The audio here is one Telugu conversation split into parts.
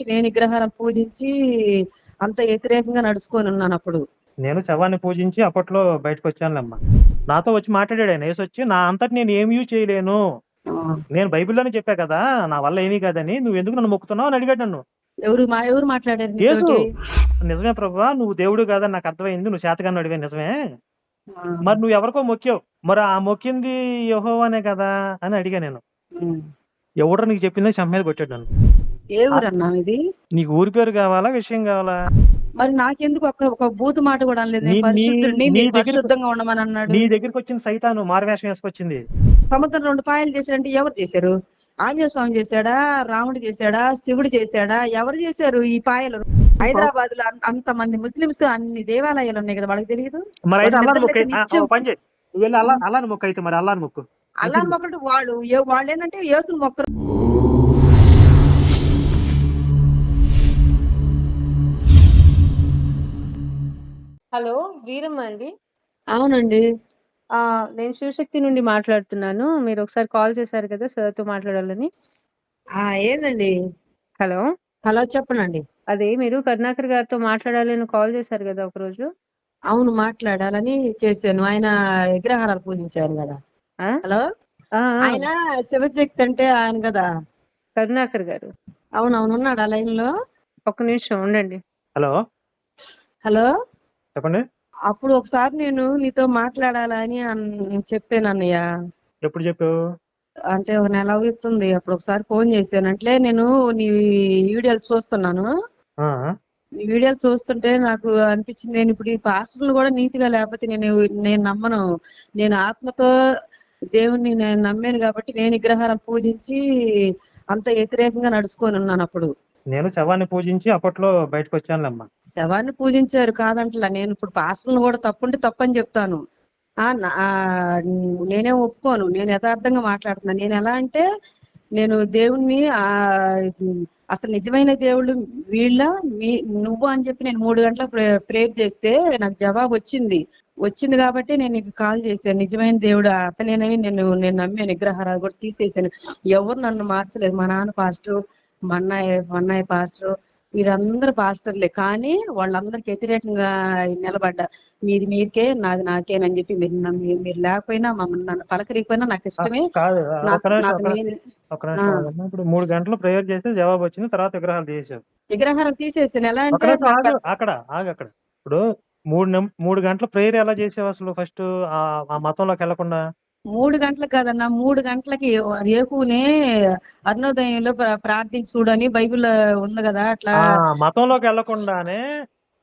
నేను విగ్రహాలను పూజించి అంత వ్యతిరేకంగా నడుచుకొని ఉన్నాను అప్పుడు. నేను శవాన్ని పూజించి అప్పట్లో బయటకు వచ్చానులేమ్మా. నాతో వచ్చి మాట్లాడాడు ఆయన. వేసి వచ్చి నా అంతటి నేను ఏమీ చేయలేను. నేను బైబిల్లోనే చెప్పా కదా నా వల్ల ఏమీ కాదని. నువ్వు ఎందుకు నన్ను మొక్కుతున్నావు? అని అడిగాడు నన్ను. ఎవరు మా ఎవరు మాట్లాడారు యేసు? నిజమే ప్రభా నువ్వు దేవుడు కాదని నాకు అర్థమైంది. నువ్వు శాతగాన్ని అడిగా నిజమే. మరి నువ్వు ఎవరికో మొక్కావు. మరి ఆ మొక్కింది యెహోవానే కదా? అని అడిగా నేను. ఎవడో నీకు చెప్పింది మీద కొట్టాడు నన్ను. ఏ ఊరన్నా ఇది? నీకు ఊరి పేరు కావాలా? విషయం కావాలా? మరి నాకెందుకు ఒక్క ఒక బూతు మాట కూడా అనలేదు? నీ- నేను పరిశుద్ధుడిని నీ నేను దగ్గర- పరిశుద్ధంగా ఉండమని అన్నాడు. నీ దగ్గరికి వచ్చిన సైతాను మారువేషం వేసుకొచ్చింది సముద్రం రెండు పాయలు చేశాడంటే ఎవరు చేశారు? ఆంజనేయ స్వామి చేశాడా? రాముడు చేశాడా? శివుడు చేశాడా? ఎవరు చేశారు ఈ పాయలు? హైదరాబాద్లో అంత మంది ముస్లిమ్స్ అన్ని దేవాలయాలు ఉన్నాయి కదా వాళ్ళకి తెలియదు? మరి అయితే అల్లాని మొక్క నిద్రలేసి నిత్యం- పని చేయి. నువ్వు వెళ్ళి అల్లా అల్లాని మొక్క అయితే మరి అల్లాని మొక్కు. అలా మొక్కలు వాళ్ళు ఏ- వాళ్ళు ఏంటంటే యేసుని మొక్కరు. హలో వీరమ్మ అండి. అవునండి. ఆ నేను శివశక్తి నుండి మాట్లాడుతున్నాను. మీరు ఒకసారి కాల్ చేశారు కదా సార్తో మాట్లాడాలని. ఆ ఏందండి? హలో. హలో చెప్పనండి. అదే మీరు కరుణాకర్ గారితో మాట్లాడాలి అని కాల్ చేశారు కదా ఒకరోజు. అవును మాట్లాడాలని చేశాను. ఆయన విగ్రహాలు పూజించారు కదా. ఆ? హలో? ఆ, ఆ, ఆయన శివశక్తి అంటే ఆయన కదా? కరుణాకర్ గారు. అవునవును ఉన్నాడు ఆ లైన్లో ఒక్క నిమిషం ఉండండి. హలో? హలో? చెప్పండి. అప్పుడు ఒకసారి నేను నీతో మాట్లాడాలని అన్- చెప్పాను అన్నయ్య. ఎప్పుడు చెప్పావు? అంటే ఒక నెల అవుతుంది. అప్పుడు ఒకసారి ఫోన్ చేశాను. అంటే నేను నీ వీడియోలు చూస్తున్నాను. నీ వీడియోలు చూస్తుంటే నాకు అనిపించింది నేను ఇప్పుడు ఈ పాస్టర్లు కూడా నీతిగా లేకపోతే నేను నేను నమ్మను. నేను ఆత్మతో దేవుణ్ణి నేను నమ్మాను కాబట్టి నేను విగ్రహాలను పూజించి అంత వ్యతిరేకంగా నడుచుకొని ఉన్నాను అప్పుడు. నేను శవాన్ని పూజించి అప్పట్లో బయటకు వచ్చానులేమ్మా శవాన్ని పూజించారు కాదంటలా. నేను ఇప్పుడు పాస్టర్లు కూడా తప్పుంటే తప్పని చెప్తాను. ఆ నేనే ఒప్పుకోను. నేను యథార్థంగా మాట్లాడుతున్నాను నేను ఎలా అంటే నేను దేవుణ్ణి ఆ అసలు నిజమైన దేవుళ్ళు వీళ్ళ మీ నువ్వు అని చెప్పి నేను మూడు గంటల ప్రేయర్ చేస్తే నాకు జవాబు వచ్చింది. వచ్చింది కాబట్టి నేను నీకు కాల్ చేశాను. నిజమైన దేవుడు అతనేనని నేను నేను నమ్మాను విగ్రహాలు కూడా తీసేసాను ఎవరు నన్ను మార్చలేదు. మా నాన్న పాస్టర్ మా అన్నయ్య మా అన్నయ్య పాస్టర్ వీరందరూ పాస్టర్లే. కానీ వాళ్ళందరికి వ్యతిరేకంగా నిలబడ్డా మీది మీరికే నాది నాకేనని చెప్పి మీరు మీరు లేకపోయినా మమ్మల్ని నన్ను పలకరికపోయినా నాకు ఇష్టమే. ఇప్పుడు మూడు గంటలు ప్రేయర్ చేస్తే జవాబు వచ్చింది తర్వాత విగ్రహాలు తీసేసావు విగ్రహారం తీసేస్తాను ఎలా అంటే అక్కడ ఆగు అక్కడ. ఇప్పుడు మూడు మూడు గంటల ప్రేయర్ ఎలా చేసావు అసలు ఫస్ట్ ఆ మతంలోకి వెళ్ళకుండా మూడు గంటలకు కాదన్నా మూడు గంటలకి రేపునే అరుణోదయంలో ప్ర- ప్రార్థించి చూడని బైబిల్ ఉంది కదా అట్లా మతంలోకి వెళ్ళకుండానే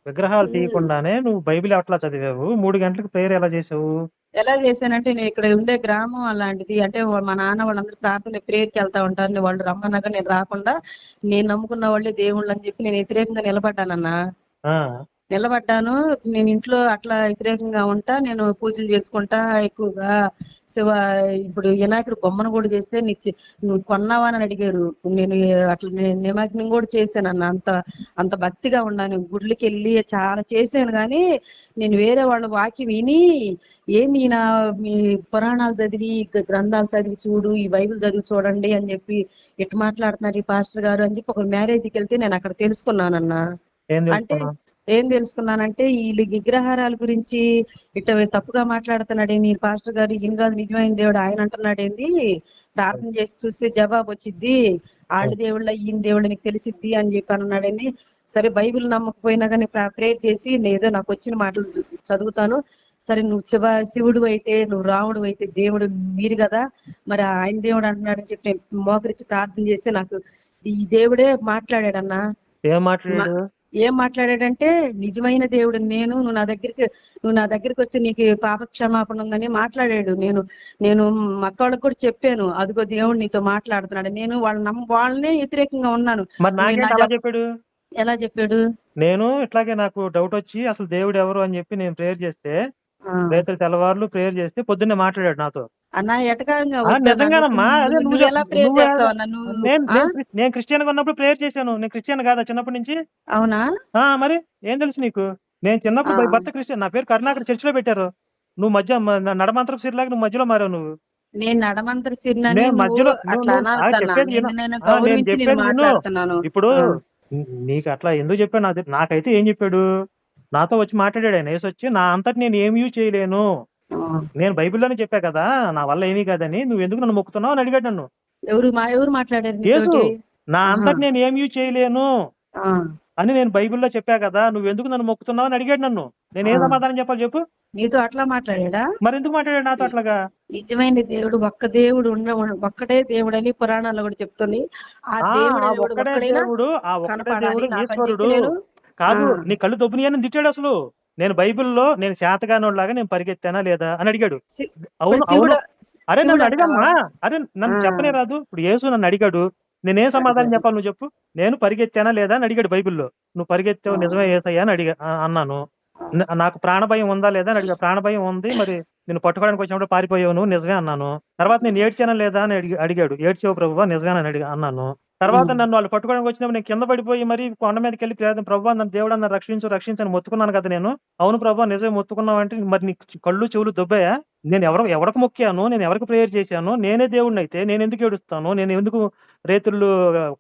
విగ్రహాలు తీయకుండానే నువ్వు బైబిల్ అట్లా చదివావు? మూడు గంటలకు ప్రేయర్ ఎలా చేసావు? ఎలా చేశానంటే నేను ఇక్కడ ఉండే గ్రామం అలాంటిది. అంటే మా నాన్న వాళ్ళందరూ ప్రార్థన ప్రేయర్కి వెళ్తా ఉంటారు. వాళ్ళు రమ్మన్నాక నేను రాకుండా నేను నమ్ముకున్న వాళ్ళే దేవుళ్ళు అని చెప్పి నేను వ్యతిరేకంగా నిలబడ్డానన్నా. నిలబడ్డాను. నేను ఇంట్లో అట్లా వ్యతిరేకంగా ఉంటా నేను పూజలు చేసుకుంటా ఎక్కువగా. శివ ఇప్పుడు వినాయకుడు బొమ్మను కూడా చేస్తే నీకు నువ్వు కొన్నావా అని అడిగారు. నేను అట్లా నేను నిమగ్నం కూడా చేశాను అన్న. అంత అంత భక్తిగా ఉన్నాను. గుడ్లకి వెళ్ళి చాలా చేశాను కానీ నేను వేరే వాళ్ళ వాకి విని ఏంది నా మీ పురాణాలు చదివి గ్రంథాలు చదివి చూడు ఈ బైబిల్ చదివి చూడండి అని చెప్పి ఎటు మాట్లాడుతున్నారు ఈ పాస్టర్ గారు అని చెప్పి ఒక మ్యారేజ్కి వెళ్తే నేను అక్కడ తెలుసుకున్నానన్నా. అంటే ఏం తెలుసుకున్నానంటే వీళ్ళు విగ్రహారాల గురించి ఇట్ట తప్పుగా మాట్లాడుతున్నాడు నీ పాస్టర్ గారు ఈయన కాదు నిజమైన దేవుడు ఆయన అంటున్నాడు ఏంది ప్రార్థన చేసి చూస్తే జవాబు వచ్చిద్ది వాళ్ళ దేవుళ్ళ ఈయన దేవుళ్ళ నీకు తెలిసిద్ది అని చెప్పి అన్నాడని సరే బైబిల్ నమ్మకపోయినా కానీ ప్రేర్ చేసి నేను ఏదో నాకు వచ్చిన మాటలు చదువుతాను. సరే నువ్వు శివ శివుడు అయితే నువ్వు రాముడు అయితే దేవుడు మీరు కదా మరి ఆయన దేవుడు అంటున్నాడని చెప్పి నేను మోకరించి ప్రార్థన చేస్తే నాకు ఈ దేవుడే మాట్లాడాడన్నా. ఏం మాట్లాడాడు? ఏం మాట్లాడాడంటే నిజమైన దేవుడు నేను నువ్వు నా దగ్గరికి నువ్వు నా దగ్గరికి వస్తే నీకు పాప క్షమాపణ ఉందని మాట్లాడాడు. నేను నేను మక్కవాళ్ళకి కూడా చెప్పాను. అదిగో దేవుడు నీతో మాట్లాడుతున్నాడు. నేను వాళ్ళ నమ్మ వాళ్ళనే వ్యతిరేకంగా ఉన్నాను. చెప్పాడు? ఎలా చెప్పాడు? నేను ఇట్లాగే నాకు డౌట్ వచ్చి అసలు దేవుడు ఎవరు? అని చెప్పి నేను ప్రేయర్ చేస్తే రేతులు తెల్లవారులు ప్రేయర్ చేస్తే పొద్దున్నే మాట్లాడాడు నాతో. నిజంగానమ్మా అదే నేను క్రిస్టియన్గా ఉన్నప్పుడు ప్రేయర్ చేశాను. నేను క్రిస్టియన్ కాదా చిన్నప్పటి నుంచి? అవునా? మరి ఏం తెలుసు నీకు? నేను చిన్నప్పుడు భర్త క్రిస్టియన్. నా పేరు కరుణాకర్ చర్చిలో పెట్టారు. నువ్వు మధ్య నడమంత్రపు సిరిలాగా నువ్వు మధ్యలో మారావు నువ్వు. నేను నడమంతరి మధ్యలో ఇప్పుడు నీకు అట్లా ఎందుకు చెప్పాడు నాకైతే ఏం చెప్పాడు? నాతో వచ్చి మాట్లాడాడు ఆయన. యేసు వచ్చి నా అంతటి నేను ఏమీ చేయలేను. నేను బైబిల్లోనే చెప్పా కదా నా వల్ల ఏమీ కాదని నువ్వు ఎందుకు నన్ను మొక్కుతున్నావు? అని అడిగాడు నన్ను. ఎవరు ఎవరు మాట్లాడారు యేసు నా. అంతటి నేను ఏమీ చేయలేను. అని నేను బైబిల్లో చెప్పా కదా నువ్వు ఎందుకు నన్ను మొక్కుతున్నావు అని అడిగాడు నన్ను. నేను ఏ. సమాధానం చెప్పాలి చెప్పు. నీతో అట్లా మాట్లాడా మరి ఎందుకు మాట్లాడాడు నాతో అట్లాగా? నిజమైన దేవుడు ఒక్క దేవుడు ఉన్న ఒక్కటే దేవుడు అని పురాణాల్లో కూడా చెప్తుంది. ఆ దేవుడు ఆ దేవుడు ఒక్కడే దేవుడు ఆ ఒక్కడే కనపడాలి దేవుడు నాకని ఈశ్వరుడు. కాదు. నీ కళ్ళు దొబ్బుని తిట్టాడు అసలు. నేను బైబిల్లో నేను శాతగానోడ్లాగా నేను పరిగెత్తానా లేదా అని అడిగాడు. అవును అవును. అరే నన్ను అడిగమ్మా? అరే నన్ను. చెప్పనే రాదు. ఇప్పుడు యేసు నన్ను అడిగాడు నేనేం సమాధానం. చెప్పాలి నువ్వు చెప్పు. నేను పరిగెత్తానా లేదా అని అడిగాడు బైబిల్లో. నువ్వు పరిగెత్తావు. నిజమే ఏసయ్యా అని అడిగా అన్నాను. నాకు ప్రాణభయం ఉందా లేదా అని అడిగా. ప్రాణభయం ఉంది మరి నేను పట్టుకోవడానికి వచ్చినప్పుడు పారిపోయావు నువ్వు నిజమే అన్నాను. తర్వాత నేను ఏడ్చానా లేదా అని అడిగి అడిగాడు. ఏడ్చావు ప్రభువా నిజమే అని అడిగా అన్నాను. తర్వాత. నన్ను వాళ్ళు పట్టుకోవడానికి వచ్చినప్పుడు నేను కింద పడిపోయి మరి కొండ మీదకి వెళ్ళి ప్రార్థన ప్రభు నన్ను దేవుడు నన్ను రక్షించు రక్షించని మొత్తుకున్నాను కదా నేను. అవును ప్రభు నిజమే మొత్తుకున్నావు అంటే మరి నీ కళ్ళు చెవులు దొబ్బాయా? నేను ఎవరు ఎవరికి మొక్కాను? నేను ఎవరికి ప్రేయర్ చేశాను? నేనే దేవుడిని అయితే నేను ఎందుకు ఏడుస్తాను? నేను ఎందుకు రేతుళ్ళు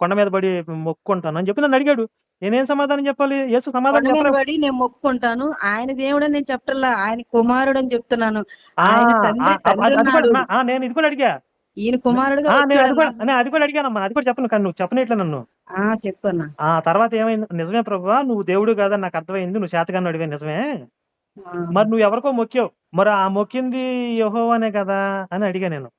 కొండ మీద పడి మొక్కుకుంటాను అని చెప్పి నన్ను అడిగాడు. నేనేం సమాధానం చెప్పాలి? యేసు సమాధానం పడి నేను మొక్కుకుంటాను ఆయన దేవుడు నేను చెప్పటల్లా ఆయన కుమారుడు అని చెప్తున్నాను. నేను ఇది కూడా అడిగా. ఈయన కుమారుడుగా నేను అది కూడా అడిగానమ్మా. అది కూడా చెప్పను కానీ నువ్వు చెప్పనట్లే నన్ను. ఆ చెప్పన్నా. ఆ తర్వాత ఏమైంది? నిజమే ప్రభు నువ్వు దేవుడు కాదని నాకు అర్థమైంది. నువ్వు శాతగాన్ని అడివే నిజమే. మరి నువ్వు ఎవరికో మొక్కావు. మరి ఆ మొక్కింది యెహోవానే కదా అని అడిగా నేను.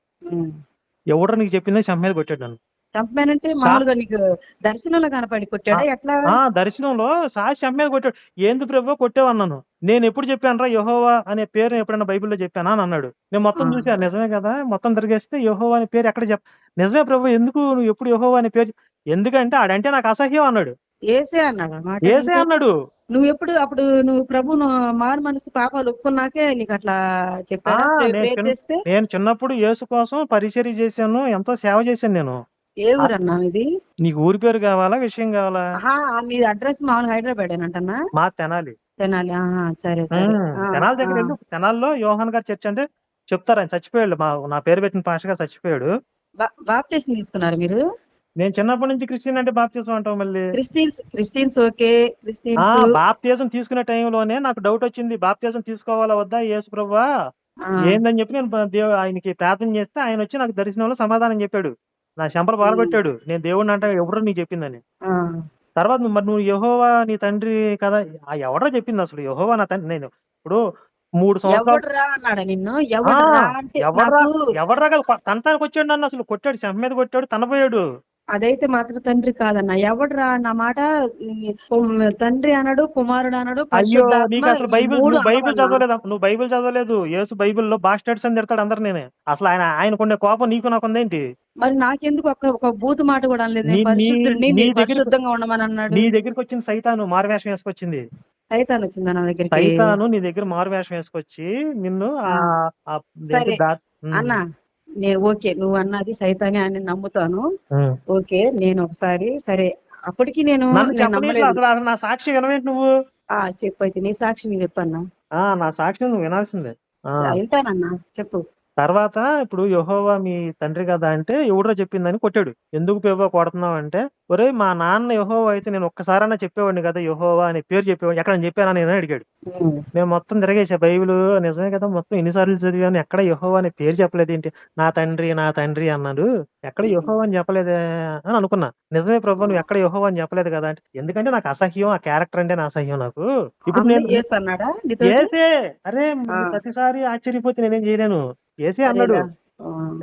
ఎవడో నీకు చెప్పిందో చెంప మీద కొట్టాడు నన్ను. చంపానంటే సా- మామూలుగా నీకు దర్శనంలో కనపడి కొట్టాడా? ఎట్లా? ఆ దర్శనంలో సాక్షి చెంప మీద కొట్టాడు. ఏంది ప్రభు కొట్టావు అన్నాను. నేను ఎప్పుడు చెప్పాను రా యహోవా అనే పేరు ఎప్పుడైనా బైబిల్లో చెప్పానా అని అన్నాడు. నేను మొత్తం. చూసా నిజమే కదా? మొత్తం తిరిగేస్తే యహోవా అనే పేరు ఎక్కడ చెప్ నిజమే ప్రభు ఎందుకు నువ్వు ఎప్పుడు యహోవా అనే పేరు ఎందుకంటే ఆడంటే నాకు అసహ్యం అన్నాడు. ఏసే అన్నాడు ఏసే అన్నాడు. నువ్వు ఎప్పుడు అప్పుడు నువ్వు ప్రభు మారు మనసు పాపాలు ఒప్పుకున్నాకే నీకు అట్లా ప్రే- నేను చిన్నప్పుడు యేసు కోసం పరిచర్య చేశాను. ఎంతో సేవ చేశాను నేను. ఏ ఊరు అన్నా ఇది? నీకు ఊరి పేరు కావాలా? విషయం కావాలా? మీ అడ్రస్ మామూలుగా హైదరాబాద్ అంటన్నా మా తెనాలి. తెనాలి. ఆహా సరే సరే. ఉమ్, ఆ, తెనాలి దగ్గర ఆ. వెళ్ళు తెనాల్లో యోహాన్ గారు చర్చ్ అంటే చెప్తారు ఆయన చచ్చిపోయాడు. మా నా పేరు పెట్టిన పాష గారు చచ్చిపోయాడు. బా- బాప్టిస్ట్ తీసుకున్నారు మీరు? నేను చిన్నప్పటి నుంచి క్రిస్టియన్ అంటే బాప్తీసం అంటాం మళ్ళీ. క్రిస్టియన్స్ క్రిస్టియన్స్ ఓకే ఆ క్రిస్టియన్స్ బాప్తీసం తీసుకునే టైంలోనే నాకు డౌట్ వచ్చింది. బాప్తీసం తీసుకోవాలా వద్దా? యేసు ప్రభువా? ఆ, ఏందని చెప్పి నేను బ- దేవు ఆయనకి ప్రార్థన చేస్తే ఆయన వచ్చి నాకు దర్శనంలో సమాధానం చెప్పాడు. నా చెంపలు బాలబెట్టాడు నేను దేవుడిని అంటే ఎవడో నీకు చెప్పిందని. ఆ, తర్వాత నువ్వు మరి నువ్వు యహోవా నీ తండ్రి కదా? ఆ ఎవడో చెప్పింది అసలు. యహోవా నా తండ్రి నేను ఇప్పుడు మూడు సంవత్సరాలు ఎవడురా అన్నాడా నిన్ను? ఎవడురా అంటే ఎవడ్రా నాకు ఎవడ్రా కాదు, కొ- తనటానికి వచ్చాడు నన్ను అసలు. కొట్టాడు చెంప మీద కొట్టాడు తనపోయాడు అదైతే మాత్రం తండ్రి కాదన్న. ఎవడురా నా మాట? తండ్రి అనడు కుమారుడు అనడు అయ్యో నీకు అసలు బైబిల్ నువ్వు బైబిల్. చదవలేదు? నువ్వు బైబిల్ చదవలేదు. యేసు బైబిల్లో బాస్టర్డ్స్ అని తిడతాడు అందరు నేనే. అసలు ఆయన ఆయనకుండే కోపం నీకు నాకుందేంటి మరి నాకెందుకు ఒక ఒక బూతు మాట కూడా అనలేదు? పరిశుద్ధంగా ఉండమని అన్నాడు. నీ దగ్గరికి వచ్చిన సైతాను మారువేషం వేసుకొచ్చింది. సైతాన్ వచ్చిందా నా దగ్గరికి? సైతాను నీ దగ్గర మారువేషం వేసుకొచ్చి నిన్ను అన్న నేను ఓకే నువ్వు అన్నది సైతానే అని నమ్ముతాను. ఓకే నేను ఒకసారి సరే అప్పటికి నేను నా సాక్షి వినవేంటి నువ్వు? ఆ చెప్పు అయితే నీ సాక్షి నేను చెప్పన్నా. ఆ నా సాక్షి నువ్వు వినాల్సిందే. వింటానన్నా చెప్పు. తర్వాత ఇప్పుడు యెహోవా మీ తండ్రి కదా అంటే ఎవడో చెప్పిందని కొట్టాడు. ఎందుకు పేవో కొడుతున్నావు? అంటే ఒరే మా నాన్న యెహోవా అయితే నేను ఒక్కసారైనా చెప్పేవాడిని కదా యెహోవా అనే పేరు చెప్పేవాడిని. ఎక్కడ చెప్పానా? నేను అడిగాడు. నేను మొత్తం తిరగేసా బైబిల్. నిజమే కదా మొత్తం ఎన్నిసార్లు చదివాను. ఎక్కడ యెహోవా అనే పేరు చెప్పలేదు ఏంటి? నా తండ్రి నా తండ్రి అన్నాడు. ఎక్కడ యెహోవా అని చెప్పలేదే అని అనుకున్నా. నిజమే ప్రభు నువ్వు ఎక్కడ యెహోవా అని చెప్పలేదు కదా అంటే ఎందుకంటే నాకు అసహ్యం ఆ క్యారెక్టర్ అంటే నా అసహ్యం నాకు. ఇప్పుడు నేను అరే. ప్రతిసారి ఆశ్చర్యపోతే నేనేం చేయలేను. ఏసే అన్నాడు.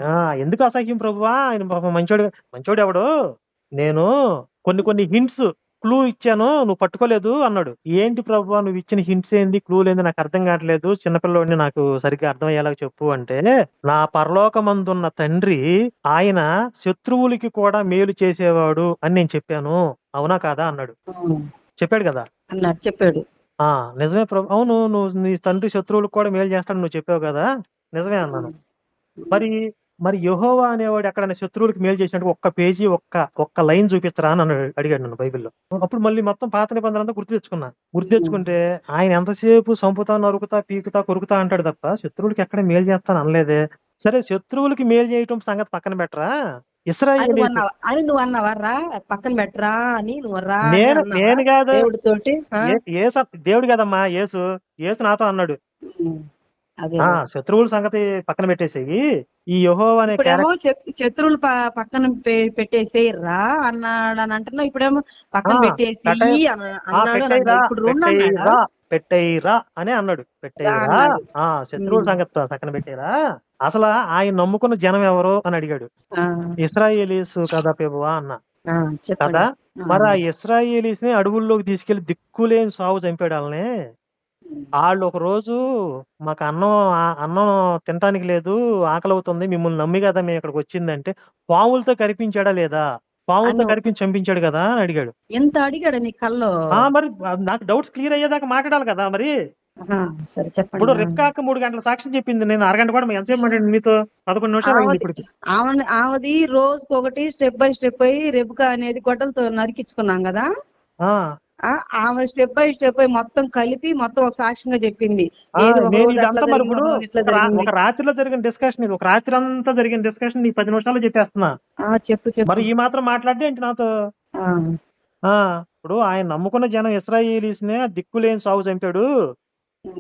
ఆ. ఎందుకు అసహ్యం ప్రభువా? ఆయన పాపం మంచోడు మంచోడు ఎవడు నేను కొన్ని కొన్ని హింట్స్ క్లూ ఇచ్చాను నువ్వు పట్టుకోలేదు అన్నాడు. ఏంటి ప్రభువా నువ్వు ఇచ్చిన హింట్స్ ఏంది క్లూ లేదు నాకు అర్థం కావట్లేదు. చిన్నపిల్లోడిని నాకు సరిగ్గా అర్థమయ్యేలాగా చెప్పు అంటే నా పరలోకమందున్న తండ్రి ఆయన శత్రువులకి కూడా మేలు చేసేవాడు అని నేను చెప్పాను. అవునా కాదా? అన్నాడు. చెప్పాడు కదా? అన్నాడు చెప్పాడు. ఆ నిజమే ప్రభు అవును నువ్వు నీ తండ్రి శత్రువులకు కూడా మేలు చేస్తాడు నువ్వు చెప్పావు కదా? నిజమే అన్నాను. మరి మరి యెహోవా అనేవాడు ఎక్కడైనా శత్రువులకి మేలు చేసినట్టు ఒక్క పేజీ ఒక్క ఒక్క లైన్ చూపించరా అని అన్నాడు- అడిగాడు నన్ను బైబిల్లో. అప్పుడు మళ్ళీ మొత్తం పాత నిబంధన అంతా గుర్తు తెచ్చుకున్నా. గుర్తు తెచ్చుకుంటే ఆయన ఎంతసేపు సంపుతా నరుకుతా పీకుతా కొరుకుతా అంటాడు తప్ప శత్రువులకి ఎక్కడ మేలు చేస్తాను అనలేదే. సరే శత్రువులకి మేలు చేయటం సంగతి పక్కన పెట్టరా? ఇస్రాయేల్ అని నువ్వు పక్కన పెట్టరా అని నువ్వు రా నేను నేను కాదు. దేవుడితోటి? దేవుడు కదమ్మా యేసు యేసు నాతో అన్నాడు. శత్రువుల సంగతి పక్కన పెట్టేసేయి. ఈ యహో అనే ఇప్పుడేమో శత్రువులు పక్కన పె- పెట్టేసేయి రా అన్నాడు అని అంటున్నావు ఇప్పుడేమో పక్కన పెట్టేసి అన్నాడు. ఇప్పుడు అన్నాడా పెట్టేయ్రా, పెట్టేయ్రా అని అన్నాడు. పెట్టేయ్రా అన్నాడు. ఆ శత్రువుల. సంగతి పక్కన పెట్టేరా అసలు ఆయన నమ్ముకున్న జనం ఎవరు అని అడిగాడు. ఇస్రాయేలీస్ కదా ప్రభువా అన్న. కదా. మరి ఆ ఇస్రాయేలీస్ని అడవుల్లోకి తీసుకెళ్ళి దిక్కులేని సాగు చంపాడు వాళ్ళు ఒక రోజు మాకు అన్నం ఆ- అన్నం తినటానికి లేదు ఆకలి అవుతుంది మిమ్మల్ని నమ్మి కదా మేము ఇక్కడికి వచ్చిందంటే పాములతో కరిపించాడా లేదా? పాములతో అను. కరిపించి చంపించాడు కదా అని అడిగాడు. ఎంత అడిగాడు నీ కల్లో? ఆ మరి నాకు డౌట్స్ క్లియర్ అయ్యేదాకా మాట్లాడాలి కదా మరి. ఆహా, సరే చెప్పండి ఇప్పుడు రెప్కాక మూడు గంటల సాక్ష్యం చెప్పింది నేను అరగంట కూడా ఎంతసేపు మాట్లాడి మీతో? పదకొండు నిమిషాలు అయింది ఆమెది ఇప్పటికి. ఆమెది స్టెప్ బై స్టెప్ అయ్యి రెబుక అనేది గొడ్డలతో నరికించుకున్నాం కదా? ఆ, ఆ, ఆమె స్టెప్ బై స్టెప్ అయ్యి మొత్తం కలిపి మొత్తం ఒక సాక్ష్యంగా చెప్పింది. ఒక రా- రాత్రిలో జరిగిన డిస్కషన్ ఇది. ఒక రాత్రి అంతా జరిగిన డిస్కషన్ నీకు పది నిమిషాలు చెప్పేస్తున్నా. చెప్పు చెప్పు. మరి ఈ మాత్రం మాట్లాడే ఏంటి నాతో? ఇప్పుడు ఆయన నమ్ముకున్న జనం ఇస్రాయేలీస్ నే దిక్కులేని సాగు చంపాడు.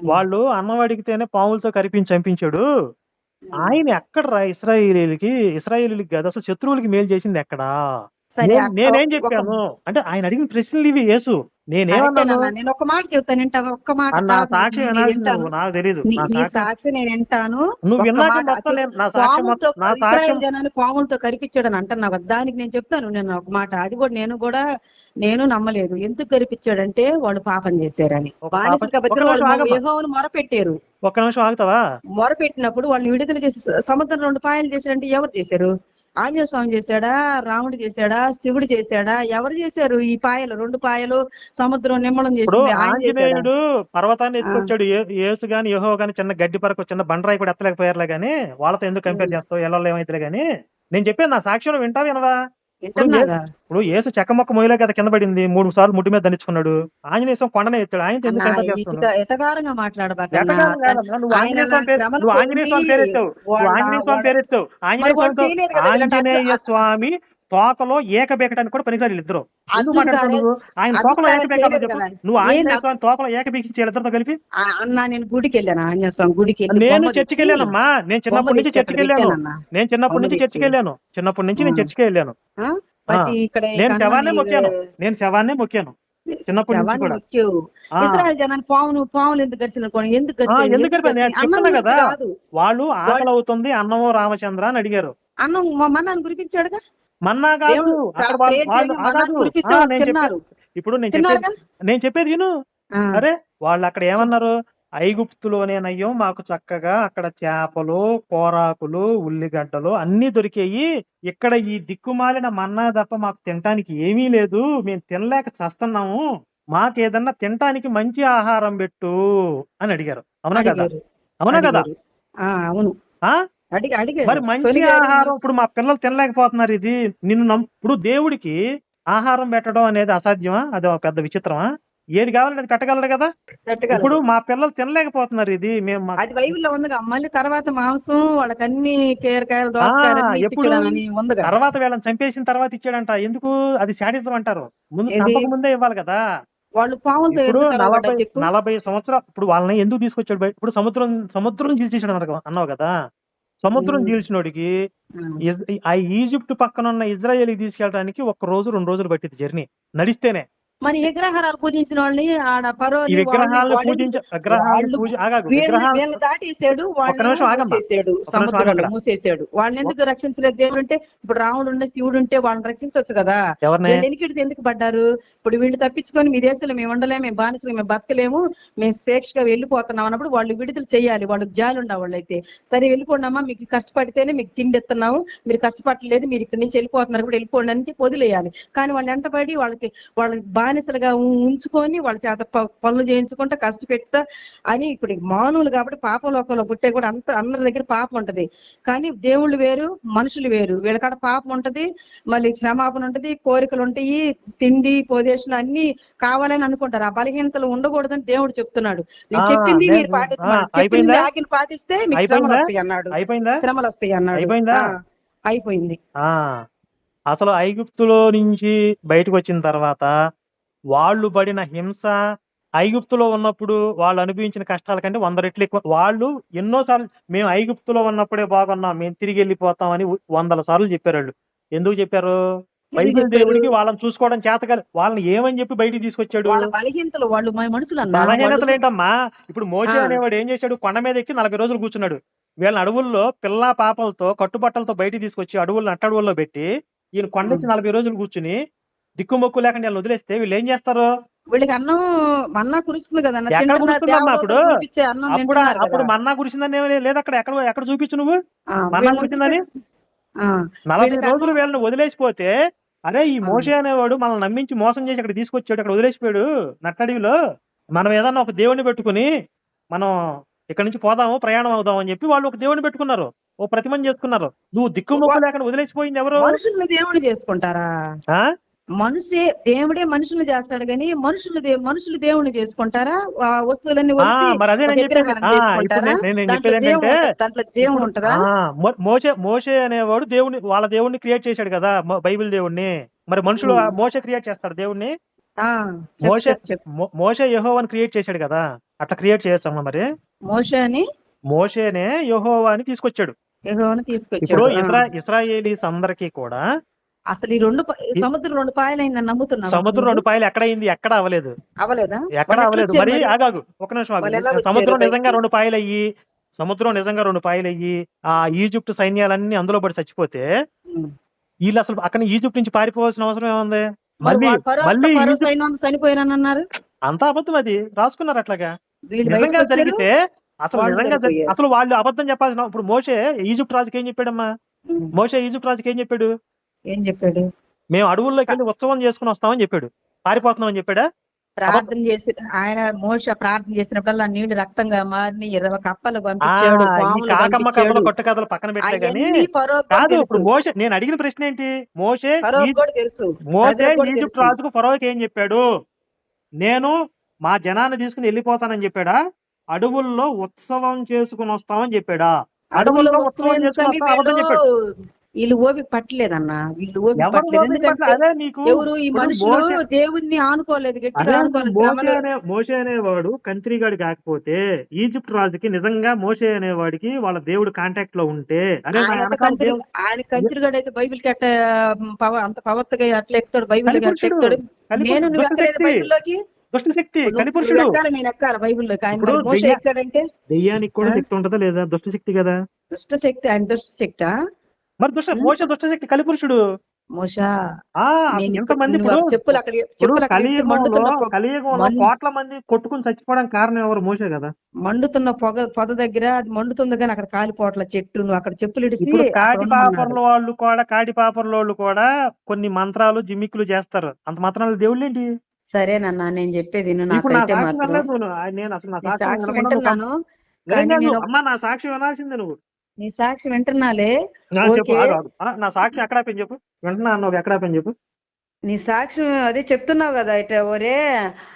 వాళ్ళు అన్నం అడిగితేనే పాములతో కరిపించి చంపించాడు. ఆయన ఎక్కడరా ఇస్రాయేలీలకి? ఇస్రాయేలీలకి కాదు అసలు శత్రువులకి మేలు చేసింది ఎక్కడా? నేను- చెప్పాను? అంటే ఆయన అడిగిన ప్రశ్నలు ఇవి యేసు. నేనేమన్నాను నేను ఒక మాట చెప్తాను వింటావా ఒక్క మాట నా సాక్షి వినాల్సింది నాకు నీ నీ సాక్షి సాక్షి నేను వింటాను. నువ్వు విన్నాక మొత్తం నా మొత్తం నా ఇస్రాయేల్ జనాన్ని పాములతో కరిపించాడని అంటున్నావు దానికి నేను చెప్తాను నేను ఒక మాట. అది కూడా నేను కూడా నేను నమ్మలేదు. ఎందుకు కరిపించాడంటే వాళ్ళు పాపం చేశారని. యెహోవాను మొరపెట్టారు. ఒక్క నిమిషం ఆగుతావా? మొరపెట్టినప్పుడు వాళ్ళని విడుదల చేసి సముద్రం రెండు పాయలు చేశారంటే ఎవరు చేశారు? ఆంజనేయ స్వామి చేశాడా? రాముడు చేశాడా? శివుడు చేశాడా? ఎవరు చేశారు ఈ పాయలు? రెండు పాయలు సముద్రం నిమ్మలం చేశాడా? ఆంజనేయుడు పర్వతాన్ని ఎత్తుకొచ్చాడు. ఏ- యేసు గాని యెహోవా గాని చిన్న గడ్డి పరకు చిన్న బండరాయి కూడా ఎత్తలేకపోయారులే గాని వాళ్ళతో ఎందుకు కంపేర్ చేస్తావు? ఎలా ఏమైతే గాని. నేను చెప్పాను నా సాక్ష్యం వింటా వినవా? వింటున్నాగా ఇప్పుడు యేసు చెక్క మొక్క మొయ్యలే కదా కింద పడింది. మూడు సార్లు ముట్టి మీద దండించుకున్నాడు. ఆంజనేయ స్వామి కొండనే ఎత్తాడు. ఆయన ఎటకారంగా మాట్లాడబాక నువ్వు ఆయన ఆంజనేయ స్వామి పేరు శ్రమను నువ్వు ఆంజనేయ స్వామి ఆంజనేయ ఆంజనేయ ఆంజనేయ స్వామి తోకలో ఏకబెక్కడానికి కూడా కార్యాలు- నువ్వు ఆయన తోకలో కదా. నువ్వు స్వామి తోకలో ఏకబెక్కించి వీళ్ళిద్దరితో కలిపి? అన్నా నేను గుడికి వెళ్ళాను ఆంజనేయ స్వామి గుడికి నేను చర్చికి వెళ్ళానమ్మా నేను చిన్నప్పటి నుంచి చర్చికి వెళ్ళాను. నేను చిన్నప్పటి నుంచి. చర్చికి వెళ్ళాను చిన్నప్పటి నుంచి నేను. చర్చికి వెళ్ళాను నేను శవాన్నే మొక్కాను. నేను శవాన్నే మొక్కాను. చిన్నప్పటి నుంచి శవాన్ని కూడా. మొక్కావు. ఆ. ఇస్రాయల్ జనాన్ని పామును పాములు ఎందుకు ఎందుకు? ఎందుకు చెప్తున్నా కదా. వాళ్ళు ఆకలి అవుతుంది అన్నమో రామచంద్ర అని అడిగారు. అన్నం మా కురిపించాడుగా మన్నా కాదు ఇప్పుడు నేను చెప్పేది నేను చెప్పేది విను. అరే వాళ్ళు అక్కడ ఏమన్నారు? ఐగుప్తులోనేనయ్యో మాకు చక్కగా అక్కడ చేపలు కోరాకులు ఉల్లిగడ్డలు అన్ని దొరికాయి. ఇక్కడ ఈ దిక్కుమాలిన మన్నా తప్ప మాకు తినటానికి ఏమీ లేదు. మేము తినలేక చస్తున్నాము. మాకేదన్నా తినటానికి మంచి ఆహారం పెట్టు అని అడిగారు. అవునా కదా. అవునా కదా? అవును. అడిగి మరి మంచి ఆహారం ఇప్పుడు మా పిల్లలు తినలేకపోతున్నారు ఇది. నిన్ను ఇప్పుడు దేవుడికి ఆహారం పెట్టడం అనేది అసాధ్యమా? అది ఒక పెద్ద విచిత్రమా? ఏది కావాలని అది పెట్టగలడు కదా? పెట్టగలరు. ఇప్పుడు మా పిల్లలు తినలేకపోతున్నారు ఇది. మేము అది బైబిల్లో ఉందిగా. మళ్ళీ తర్వాత మాంసం వాళ్ళకి అన్ని కీరకాయలు ఎప్పుడు? తర్వాత వీళ్ళని చంపేసిన తర్వాత ఇచ్చాడంట. ఎందుకు? అది శాడిజం అంటారు. ముందు? చంపక ముందే ఇవ్వాలి కదా. వాళ్ళు ఇప్పుడు ఎందుకు నలభై నలభై సంవత్సరాలు ఇప్పుడు వాళ్ళని ఎందుకు తీసుకొచ్చాడు ఇప్పుడు సముద్రం సముద్రం అన్నారు అన్నావు కదా. సముద్రం. చీల్చినోడికి ఆ. ఈజిప్ట్ పక్కన ఉన్న ఇజ్రాయెల్ తీసుకెళ్ళడానికి ఒక రోజు రెండు రోజులు పట్టింది జర్నీ నడిస్తేనే మరి విగ్రహాలు పూజించిన వాళ్ళని ఆడ పరో విగ్రహాలు వీళ్ళని దాటేసాడు వాళ్ళని. మూసేసాడు సముద్రంలో. మూసేసాడు. వాళ్ళని ఎందుకు రక్షించలేదు దేవుడు అంటే ఇప్పుడు రాముడు ఉండే శివుడు ఉంటే వాళ్ళని రక్షించవచ్చు కదా. ఎనికిడితే ఎందుకు పడ్డారు? ఇప్పుడు వీళ్ళు తప్పించుకొని మీ దేశంలో మేము ఉండలేము మేము బానిసలు మేము బతకలేము మేము స్వేచ్ఛగా వెళ్ళిపోతున్నాం అన్నప్పుడు వాళ్ళు విడుదల చేయాలి వాళ్ళకి జాలి ఉండ వాళ్ళైతే సరే వెళ్ళిపోండమ్మా మీకు కష్టపడితేనే మీకు తిండి ఇస్తున్నాము మీరు కష్టపడలేదు మీరు ఇక్కడి నుంచి వెళ్ళిపోతున్నారు కూడా వెళ్ళిపోండి అని వదిలేయాలి. కానీ వాళ్ళు వెంటబడి వాళ్ళకి వాళ్ళకి బానిసలుగా ఉంచుకొని వాళ్ళ చేత పనులు చేయించుకుంటా కష్టపెడతా అని ఇప్పుడు మానవులు కాబట్టి పాప లోకంలో పుట్టే కూడా అంత అందరి దగ్గర పాపం ఉంటది. కానీ దేవుళ్ళు వేరు మనుషులు వేరు. వీళ్ళకాడ పాపం ఉంటది మళ్ళీ క్షమాపణ ఉంటది కోరికలు ఉంటాయి తిండి పొదేషన్ అన్ని కావాలని అనుకుంటారు. ఆ బలహీనతలు ఉండకూడదని దేవుడు చెప్తున్నాడు. నేను చెప్పింది మీరు పాటించమని. పాటిస్తే మీకు శ్రమలు? వస్తాయి అన్నాడు. శ్రమలు వస్తాయి అన్నాడు. అయిపోయిందా? అసలు ఐగుప్తులో నుంచి బయటకు వచ్చిన తర్వాత వాళ్ళు పడిన హింస ఐగుప్తులో ఉన్నప్పుడు వాళ్ళు అనుభవించిన కష్టాల కంటే వంద రెట్లు ఎక్కువ. వాళ్ళు ఎన్నోసార్లు మేము ఐగుప్తులో ఉన్నప్పుడే బాగున్నాం మేము తిరిగి వెళ్ళిపోతాం అని వందల సార్లు చెప్పారు? వాళ్ళు ఎందుకు చెప్పారు? బైబిల్? దేవుడికి వాళ్ళని చూసుకోవడం చేతకాలి వాళ్ళని ఏమని చెప్పి బయటికి తీసుకొచ్చాడు? వాళ్ళ బలహీనతలు వాళ్ళు మనుషులు బలహీనతలు ఏంటమ్మా? ఇప్పుడు మోసే. అనేవాడు ఏం చేశాడు? కొండ మీద ఎక్కి నలభై రోజులు కూర్చున్నాడు. వీళ్ళని అడవుల్లో పిల్ల పాపలతో కట్టుబట్టలతో బయటికి తీసుకొచ్చి అడవుల్లో నట్టడవుల్లో పెట్టి ఈయన కొండ నలభై రోజులు కూర్చుని దిక్కుమొక్కు లేకుండా వీళ్ళని వదిలేస్తే వీళ్ళు ఏం చేస్తారు వీళ్ళకి అన్నం మన్నా కురుస్తుంది కదా. ఎక్కడ కురుస్తుందమ్మా అప్పుడు? అప్పుడు. అప్పుడు మన్నా కురిసిందని లేదు అక్కడ ఎక్కడ ఎక్కడ చూపించు నువ్వు మన్నా కురిసిందని నలభై రోజులు వీళ్ళని వదిలేసిపోతే అరే ఈ. మోసే అనేవాడు మనల్ని నమ్మించి మోసం చేసి అక్కడ తీసుకొచ్చాడు అక్కడ వదిలేసిపోయాడు నట్టడివిలో మనం ఏదన్నా ఒక దేవుడిని పెట్టుకుని మనం ఇక్కడ నుంచి పోదాము ప్రయాణం అవుదాం అని చెప్పి వాళ్ళు ఒక దేవుడిని పెట్టుకున్నారు ఓ ప్రతిమని చేసుకున్నారు నువ్వు దిక్కుమొక్కు లేకుండా వదిలేసిపోయింది ఎవరు దేవుని చేసుకుంటారా ఆ? మనిషి దేవుడే మనుషుల్ని చేస్తాడు కానీ మనుషులు మనుషులు దేవుని చేసుకుంటారా ఆ వస్తువులన్నీ ఆ, వదిలి మరి అదే ఒక నేను చెప్పేది విగ్రహాన్ని ఆ, ఇప్పుడు చేసుకుంటారా? నేను- నేను దాంట్లో చెప్పేది జీవం ఏంటంటే ఉంటదా? దాంట్లో జీవం ఉంటదా ఆ, మో- మోషే మోషే అనేవాడు దేవుని వాళ్ళ దేవుడిని క్రియేట్ చేశాడు కదా బైబిల్ దేవుణ్ణి మరి మనుషులు. మోసే క్రియేట్ చేస్తాడు దేవుణ్ణి ఆ, చెప్పు, మోషే చెప్పు, చెప్పు. మో- మోషే యెహోవాని క్రియేట్ చేశాడు కదా అట్లా క్రియేట్ చేస్తామా మరి మోషే అని మోషేనే యెహోవాని తీసుకొచ్చాడు యెహోవాను తీసుకొచ్చాడు. ఇస్రా ఇస్రాయేలీస్ అందరికీ కూడా అసలు ఈ రెండు సముద్రం రెండు పాయలైందని నమ్ముతున్నా సముద్రం రెండు పాయలు ఎక్కడ అయింది ఎక్కడ అవ్వలేదు. అవలేదా ఎక్కడ అవ్వలేదు. మరి ఆగాగు ఒక నిమిషం ఆగు. సముద్రం? నిజంగా రెండు పాయలు అయ్యి సముద్రం నిజంగా రెండు పాయలు అయ్యి ఆ ఈజిప్ట్ సైన్యాలన్నీ అందులో పడి చచ్చిపోతే. వీళ్ళు అసలు అక్కడ ఈజిప్ట్ నుంచి పారిపోవాల్సిన అవసరం ఏముంది? మరి మళ్ళీ మళ్ళీ ఫరో ఈజిప్ట్ సైన్యం చనిపోయారని అన్నారు. అంతా అబద్ధం అది. రాసుకున్నారు అట్లాగా. నిజంగా జరిగితే అసలు నిజంగా. అసలు వాళ్ళు అబద్ధం చెప్పాల్సిన ఇప్పుడు మోషే ఈజిప్ట్ రాజుకి ఏం చెప్పాడమ్మా. మోషే ఈజిప్ట్ రాజుకి ఏం చెప్పాడు? ఏం చెప్పాడు? మేము అడవుల్లోకి వెళ్ళి ఉత్సవం చేసుకుని వస్తామని చెప్పాడు. పారిపోతున్నామని చెప్పాడా? ప్రార్థన చేసి ఆయన మోస ప్రార్థన చేసినప్పుడల్లా నీళ్ళు రక్తంగా మారిని ఇరవై కప్పలు పంపించాడు కాకమ్మ కథలు కొట్ట కథలు పక్కన పెట్టే కాదు ఇప్పుడు మోషే నేను అడిగిన ప్రశ్న ఏంటి? కూడా తెలుసు. ఈజిప్ట్ రాజుకు ఫరోకి ఏం చెప్పాడు? నేను మా జనాన్ని తీసుకుని వెళ్ళిపోతానని చెప్పాడా? అడవుల్లో ఉత్సవం చేసుకుని వస్తామని చెప్పాడా? అడవుల్లో ఉత్సవం చేసుకుని చెప్పాడు. వీళ్ళు ఓపిక పట్టలేదన్న వీళ్ళు ఓపిక పట్టలేదు. ఎందుకంటే ఎవరు ఈ మనుషులు దేవుణ్ణి ఆనుకోలేదు గట్టిగా అదే ఆనుకోలేదు. మోషే శ్రమలు అనే మోషే అనేవాడు కంత్రిగాడు కాకపోతే ఈజిప్ట్ రాజుకి నిజంగా మోషే అనేవాడికి వాళ్ళ దేవుడు కాంటాక్ట్లో ఉంటే ఆయన కంత్రిగాడు అయితే బైబిల్కి అట్ట పవర్ అంత పవర్తగా అట్లా ఎక్కుతాడు బైబిల్ ఎక్కుతాడు. నేను బైబిల్లోకి దుష్ట శక్తి. నువ్వు నువ్వు కలిపురుషుడు ఎక్కాలి నేను ఎక్కాలి బైబిల్లోకి? ఆయన ఇప్పుడు మరి మోస దెయ్య ఎక్కాడంటే దెయ్యానికి కూడా? శక్తి ఉంటదా లేదా? దుష్ట శక్తి కదా? దుష్ట శక్తి. ఆయన దుష్ట శక్తి? మరి దుష్ట మోస దుష్ట శక్తి కలిపురుషుడు. మోస ఎంతమంది చెప్పులు అక్కడ కలియుగంలో కోట్ల మంది కొట్టుకుని చచ్చిపోవడానికి కారణం ఎవరు? మోసే కదా. మండుతున్న పొగ పొద దగ్గర అది మండుతుంది కానీ అక్కడ కాలిపోవట్ల చెట్టు నువ్వు అక్కడ చెప్పులు ఇడిసి కాటి పాపర్ల వాళ్ళు కూడా కాటి పాపర్ల వాళ్ళు కూడా కొన్ని మంత్రాలు జిమ్మిక్కులు చేస్తారు. అంత మాత్రాలు దేవుళ్ళు ఏంటి? సరేనన్నా నేను చెప్పేది నేను అసలు నా సాక్షి నా సాక్ష్యం వినాల్సిందే నువ్వు. నీ సాక్షి వింటున్నాలే? నా చెప్పు ఓకే. ఆగు, ఆగు. ఆ, నా సాక్షి ఎక్కడ ఆపని చెప్పు? వింటున్నా అన్నావు ఎక్కడ ఆపని చెప్పు? నీ సాక్ష్యం అదే చెప్తున్నావు కదా ఇట ఒరే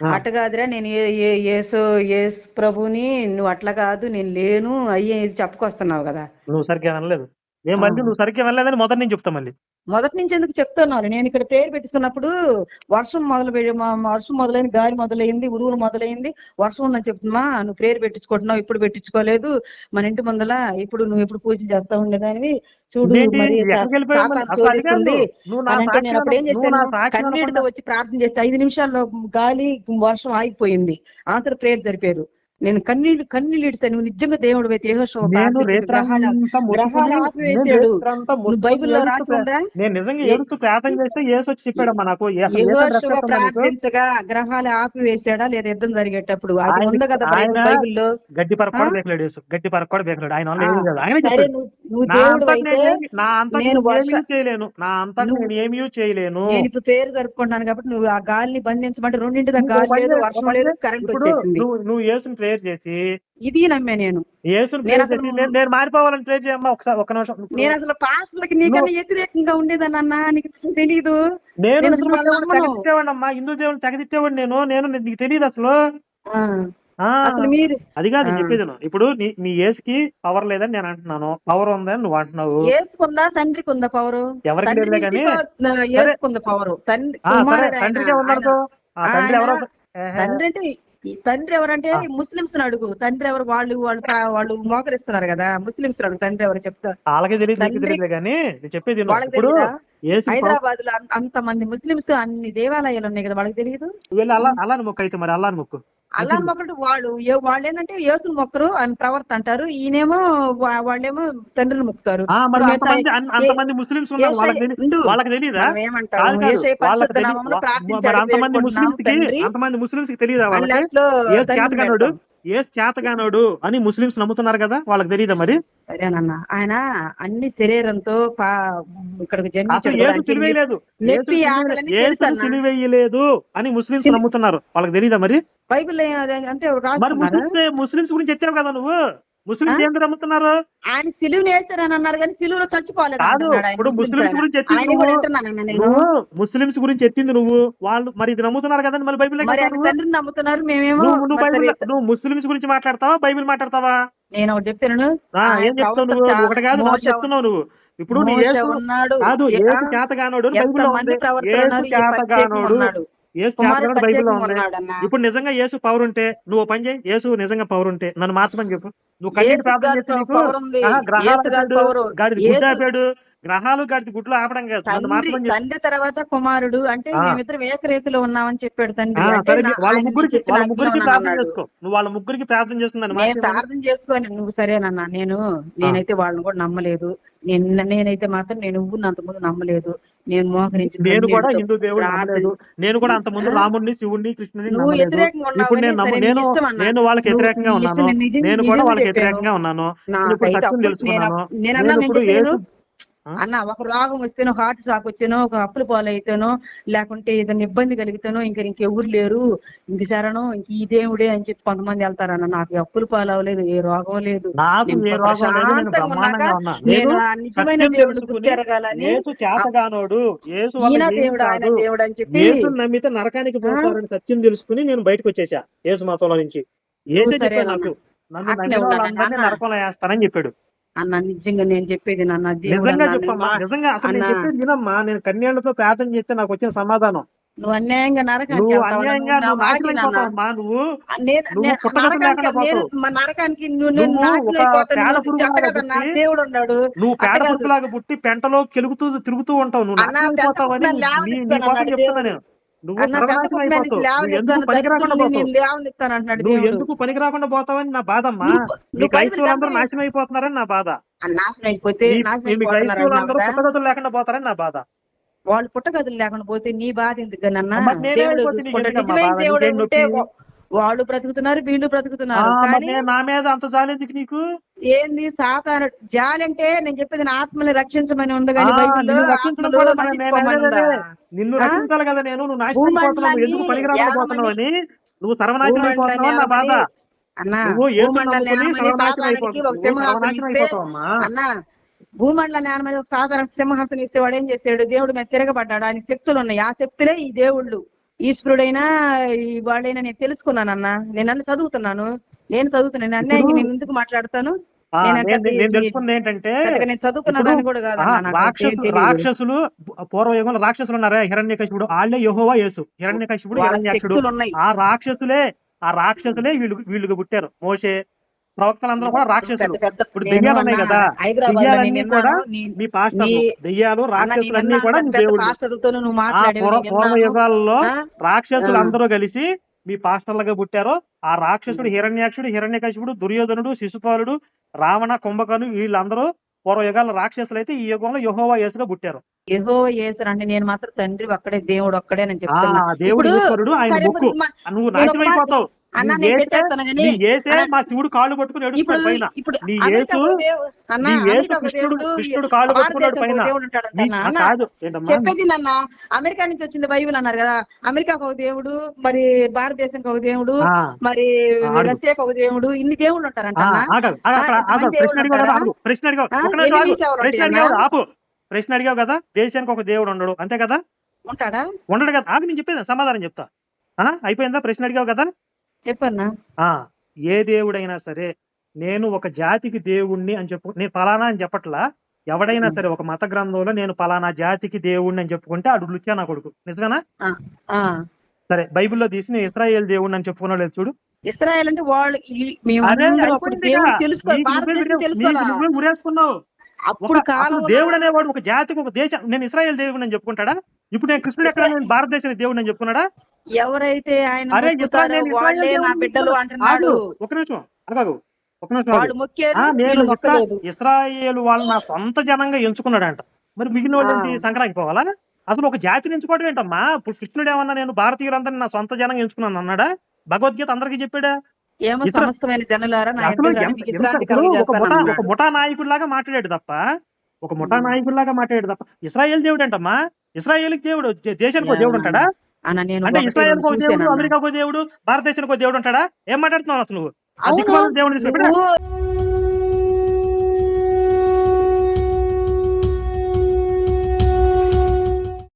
ఆ, అట్ట కాదురా నేను ఏ- ఏ- యేసు యేసు ప్రభుని నువ్వు అట్లా కాదు నేను లేను అయ్యే ఇది చెప్పుకొస్తున్నావు కదా. నువ్వు సరిగ్గా వినలేదు. ఆ. మళ్ళీ నువ్వు సరిగ్గా వినలేదని మొదటి నుంచి చెప్తా మళ్ళీ. మొదటి నుంచి ఎందుకు చెప్తున్నాను నేను ఇక్కడ పేరు పెట్టుకున్నప్పుడు వర్షం మొదలు వర్షం మొదలైంది గాలి మొదలైంది ఉరువులు మొదలైంది. వర్షం ఉందని చెప్తున్నా నువ్వు పేరు పెట్టించుకుంటున్నావు ఇప్పుడు పెట్టించుకోలేదు. మన ఇంటి ముందల ఇప్పుడు నువ్వు ఎప్పుడు పూజ చేస్తా ఉండేదానివి? చూడు నేను కన్నీటితో వచ్చి ప్రార్థన చేస్తే ఐదు నిమిషాల్లో గాలి వర్షం ఆగిపోయింది. ఆంతర ప్రేయర్ జరిపారు. నేను కన్నీళ్ళు కన్నీళ్ళు ఇడిసాను నువ్వు నిజంగా దేవుడు అయితే మొత్తుకుని బైబిల్లో ఏడుస్తూ రాసి ప్రా- ఉందా? నేను నిజంగా ప్రార్థన చేస్తే ఏసు వచ్చి చెప్పాడమ్మా నాకు ప్రార్థించగా గ్రహాలు ఆపివేశాడా లేదా యుద్ధం జరిగేటప్పుడు? అది ఉంది కదా బైబిల్లో. గడ్డి పరకు? కూడా బేకలేడు యేసు. గడ్డి పరకు కూడా బేకలేడు. ఆయన చేయలేను. నా నువ్వు నేను ఏమీ చేయలేను. నేను ఇప్పుడు పేరు జరుపుకుంటాను కాబట్టి నువ్వు ఆ గాలిని బంధించమంటే రెండింటి గాలి లేదు వర్షం లేదు. కరెంట్ వచ్చేసింది. నువ్వు నువ్వు ప్రేయర్ చేసి ఇది నమ్మే నేను. యేసుని నేను ప్రేయర్ చేసి నేను నేను మారిపోవాలని ప్రేయర్ చేయమ్మా ఒకసారి ఒక నిమిషం. నేను అసలు పాస్టర్లకి నీకన్నా వ్యతిరేకంగా ఉండేదన్నా నీకు అసలు తెలీదు. నేను అసలు హిందూ దేవుడిని తెగదిట్టేవాడు నేను నేను నీకు తెలియదు అసలు. అది కాదు. చెప్పేది. ఇప్పుడు మీ ఏసుకి పవర్ లేదని నేను అంటున్నాను. పవర్ ఉందని నువ్వు అంటున్నావు. ఏసుకుందా తండ్రికి ఉందా పవరు ఎవరికి నుంచి కానీ ఏసుకుంది పవరు తండ్రి. తండ్రికి ఆ తండ్రి ఎవరో. తండ్రి అంటే ఈ తండ్రి ఎవరంటే. ముస్లింస్ అడుగు. తండ్రి ఎవరు? వాళ్ళు వాళ్ళు వాళ్ళు మోకరిస్తున్నారు కదా. ముస్లింస్ అడుగు. తండ్రి ఎవరు చెప్తా? వాళ్ళకి తెలియదు కానీ చెప్పేది ఇప్పుడు హైదరాబాద్లో అంత మంది ముస్లింస్ అన్ని దేవాలయాలు ఉన్నాయి కదా వాళ్ళకి తెలియదు అల్లాని మొక్కు అయితే మరి అల్లాని మొక్కు. అలా మొక్కడు వాళ్ళు వాళ్ళు ఏంటంటే యేసుని మొక్కరు అని ప్రవర్త అంటారు. ఈయనేమో వాళ్ళేమో తండ్రిని మొక్కుతారు. అంతమంది ఉన్నారు. వాళ్ళకి తెలియదా అంతమంది ముస్లిమ్స్కి అంతమంది ముస్లిమ్స్కి తెలియదా తండ్రిని చేతగానోడు అని ముస్లిమ్స్ నమ్ముతున్నారు కదా? వాళ్ళకి తెలియదా మరి? సరేనన్న ఆయన అన్ని శరీరంతో ఇక్కడికి అని ముస్లిమ్స్ సిలు- నమ్ముతున్నారు. వాళ్ళకి తెలియదా మరి? బైబిల్ ఏ- అంటే మరి ముస్లిమ్స్ గురించి ఎత్తావు కదా నువ్వు? ముస్లిమ్స్ ఆ? ఏంటి నమ్ముతున్నారు? ఆయన సిలువుని వేశారని అన్నారు కానీ సిలువులో చచ్చిపోలేదు కాదు ఇప్పుడు ముస్లిమ్స్ గురించి. ఎత్తింది ముస్లిమ్స్ గురించి ఎత్తింది నువ్వు. వాళ్ళు మరి ఇది నమ్ముతున్నారు కదండి మరి బైబిల్ తండ్రిని నమ్ముతున్నారు మేమేమో నువ్వు బైబిల్ నువ్వు ముస్లిమ్స్ గురించి మాట్లాడతావా? బైబిల్ మాట్లాడతావా? నేను ఒకటి చెప్తాను ఏం చెప్తావు నువ్వు? ఒకటి కాదు చెప్తున్నావు నువ్వు. ఇప్పుడు కాదు ఏ- ఏసు చేతగానోడు ప్రత్యేకంగా చేతగానోడు. ఏసు బైబిల్లో ఉంది. ఇప్పుడు నిజంగా యేసు పవర్ ఉంటే నువ్వు పని చేయి. యేసు నిజంగా పవర్ ఉంటే నన్ను మార్చమని చెప్పు. నువ్వు కన్నీటి ప్రార్థన గారి చేస్తే నీకు గ్రహాలు గాడిది గుడ్డు యేసు ఆపాడు. గ్రహాలు గాడిది గుడ్లు ఆపడం కాదు తండ్రి తర్వాత కుమారుడు అంటే. మేమిద్దరం ఏకరీతిలో ఉన్నామని చెప్పాడు తండ్రి వాళ్ళ ముగ్గురికి వాళ్ళ ముగ్గురికి ప్రార్థన. చేసుకో నువ్వు వాళ్ళ ముగ్గురికి ప్రార్థన చేస్తుందని నేను మార్చేయమని ప్రార్థన చేసుకొని నువ్వు సరేనన్నా నేను నేనైతే వాళ్ళని కూడా నమ్మలేదు నేను నేనైతే మాత్రం నేను అంత ముందు నమ్మలేదు నేను మోకరించి నేను కూడా హిందూ దేవుడు నమ్మలేదు నేను కూడా అంత ముందు? రాముడిని శివుణ్ణి కృష్ణుని ఇప్పుడు నేను నేను. నేను వాళ్ళకి వ్యతిరేకంగా ఉన్నాను నేను కూడా వాళ్ళకి. వ్యతిరేకంగా ఉన్నాను నేను ఇప్పుడు సత్యం తెలుసుకున్నాను నేను- ఇప్పుడు? అన్న ఒక రోగం వస్తేనో హార్ట్ అటాక్ వచ్చానో ఒక అప్పుల పాలైతేనో లేకుంటే ఏదైనా ఇబ్బంది కలిగితేనో ఇంక ఇంకెవరు లేరు ఇంక శరణం ఇంక ఈ దేవుడే అని చెప్పి కొంతమంది వెళ్తారన్న నాకు అప్పుల పాలు అవ్వలేదు ఏ రోగం లేదు నిజమైన సత్యం దేవుడు చేతగానోడు దేవుడు ఆయన కాదు. దేవుడు అని చెప్పి నమ్మితే నరకానికి పోతారని సత్యం తెలుసుకుని నేను బయటకు వచ్చేసా యేసు మతంలో నుంచి. ఏసే చెప్పాడు. నాకు నాన్న. నరకంలో వేస్తానని చెప్పాడు. అన్న నిజంగా నేను చెప్పేది నాన్న నిజంగా చెప్పమ్మా నేను మా- నిజంగా అసలు నేను అన్నా. చెప్పేది వినమ్మా నేను కన్యాళ్ళతో ప్రార్థన చేస్తే నాకు వచ్చిన సమాధానం నువ్వు అన్యాయంగా నరకానికి నువ్వు నరకానికి. పేడ పుట్టి, దేవుడు ఉన్నాడు నువ్వు పేడ అట్టకాదు. పురుగులాగా పుట్టి పెంటలో కెలుగుతూ తిరుగుతూ ఉంటావు నువ్వు చెప్తున్నా. నేను నువ్వు సర్వనాశనం అయిపోతావు ఎందుకు పనికి రాకుండా పోతావు? లేవనిస్తాను అంటున్నాడు నువ్వు దేవుడు. ఎందుకు పనికి రాకుండా పోతావని నా బాధమ్మా? నువ్వు- మీ క్రైస్తవులందరూ నాశనం అయిపోతున్నారని నా బాధ. నాశనం అయిపోతే క్రైస్తవులందరూ. పుట్టగతులు లేకుండా పోతారని నా బాధ. వాళ్ళు పుట్టగదులు లేకుండా పోతే నీ బాధ ఎందుకు నన్న వాళ్ళు బ్రతుకుతున్నారు వీళ్ళు బ్రతుకుతున్నారు. నా మీద అంత జాలేందుకు నీకు? ఏంది సాతాను జాలంటే నేను చెప్పేది నా ఆత్మని రక్షించమని బైబిల్లో నిన్ను? రక్షించాలి కదా నేను నువ్వు నాశనం ఎందుకు నువ్వు సర్వనాశనం అయిపోతున్నావు అని నా బాధ అన్న నువ్వు ఏసు భూమండల న్యాయమని ఒక సాధారణ సింహాసనం ఇస్తే వాడు ఏం చేశాడు? దేవుడు మీద తిరగబడ్డాడు. ఆయన శక్తులు ఉన్నాయి. ఆ శక్తులే ఈ దేవుళ్ళు. ఈశ్వరుడైనా ఈ వాడైనా నేను తెలుసుకున్నానన్న. నేను అన్ని చదువుతున్నాను. నేను చదువుతున్నాను. ఇప్పుడు- నేను ఎందుకు మాట్లాడతాను? నేను తెలుసుకుంది ఏంటంటే రాక్షసులు పూర్వయుగంలో రాక్షసులు ఉన్నారా హిరణ్యకశిపుడు. వాళ్ళే యెహోవా యేసు. హిరణ్యకశిపుడు హిరణ్యాక్షుడు. ఆ రాక్షసులే ఆ రాక్షసులే వీళ్ళు వీళ్ళుగా పుట్టారు. మోషే ప్రవక్తలందరూ కూడా రాక్షసులు. ఇప్పుడు దెయ్యాలు ఉన్నాయి కదా దెయ్యాలన్నీ నేను కూడా మీ పాస్టర్లు. దెయ్యాలు అన్న రాక్షసులన్నీ నేను కూడా పూర్వ. యుగాల్లో? రాక్షసులు. అందరూ కలిసి మీ పాస్టర్లుగా పుట్టారు. ఆ రాక్షసుడు హిరణ్యాక్షుడు హిరణ్యకశిపుడు దుర్యోధనుడు శిశుపాలుడు రావణ కుంభకర్ణు వీళ్ళందరూ పూర్వ యుగాల రాక్షసులు అయితే ఈ యుగంలో యెహోవా యేసుగా పుట్టారు. యెహోవా యేసు అంటే నేను మాత్రం తండ్రి ఒక్కడే దేవుడు ఒక్కడే నేను ఆ చెప్తున్నా. దేవుడు ఈశ్వరుడు ఆయన నువ్వు నేను అన్న నేను పెట్టేస్తాను కానీ మా శివుడు కాళ్ళు పట్టుకుని ఇప్పుడు కృష్ణుడు కాళ్ళు పట్టుకున్నాడు పైన. కాదు చెప్పేది నాన్న. అమెరికా నుంచి వచ్చింది బైబిల్ అన్నారు కదా. అమెరికాకు ఒక దేవుడు మరి భారతదేశానికి ఒక దేవుడు మరి. రష్యాకు ఒక దేవుడు ఇన్ని దేవుళ్ళు ఉంటారంట ఆ, అన్న. ఆగదు ఆగు, అక్కడ ఆ, ఆగు, ఇంతమంది ప్రశ్న అడిగావు కదా దేశానికి ఒక దేవుడు ఉండడు అంతే కదా? ఉంటాడా? ఉండడు కదా ఆగు నేను చెప్పేది సమాధానం చెప్తా. ఆ, అయిపోయిందా? ప్రశ్న అడిగావు కదా? చెప్పన్నా? ఏ దేవుడైనా సరే నేను ఒక జాతికి దేవుణ్ణి అని చెప్పు నేను ఫలానా అని చెప్పట్లా? ఎవడైనా సరే ఒక మత గ్రంథంలో నేను ఫలానా జాతికి దేవుణ్ణి అని చెప్పుకుంటే అడు లుత్యా నా కొడుకు. నిజమేనా? సరే బైబిల్లో తీసి నేను ఇస్రాయేల్ దేవుణ్ణి అని చెప్పుకున్నాడు లేదు చూడు. ఇస్రాయల్ అంటే వాళ్ళు అందరం అప్పుడు దేవుడు అనేవాడు ఒక జాతికి ఒక దేశం నేను ఇస్రాయేల్ దేవుడిని అని చెప్పుకుంటాడా? ఇప్పుడు నేను కృష్ణుడు ఎక్కడ? భారతదేశానికి దేవుడిని అని చెప్పుకున్నాడా? ఎవరైతే ఆయన ఇస్రాయేల్ ఇస్రాయేల్ వాళ్ళే నా బిడ్డలు అంటున్నాడు. ఒక నిమిషం అడగదు ఒక నిమిషం నేను ఇస్రాయేల్ వాళ్ళు నా సొంత జనంగా ఎంచుకున్నాడంట. మరి మిగిలిన వాళ్ళు. సంక్రాంతికి పోవాలా? అసలు ఒక జాతిని ఎంచుకోవడం ఏంటమ్మా? ఇప్పుడు కృష్ణుడు ఏమన్నా నేను భారతీయులందరినీ నా సొంత జనంగా ఎంచుకున్నాను అన్నాడా? భగవద్గీత అందరికీ చెప్పాడా? ఒక ముఠా నాయకుడిలాగా మాట్లాడాడు తప్ప ఒక ముఠా. నాయకుడిలాగా మాట్లాడాడు తప్ప ఇస్రాయేల్ దేవుడు ఏంటమ్మా? ఇస్రాయేల్కి దేవుడు దేశానికి దేవుడు ఉంటాడా? నేను అంటే ఇస్రాయేల్ దేవుడు. అమెరికా దేవుడు భారతదేశానికి దేవుడు ఉంటాడా ఏం మాట్లాడుతున్నావు అసలు నువ్వు? ఆ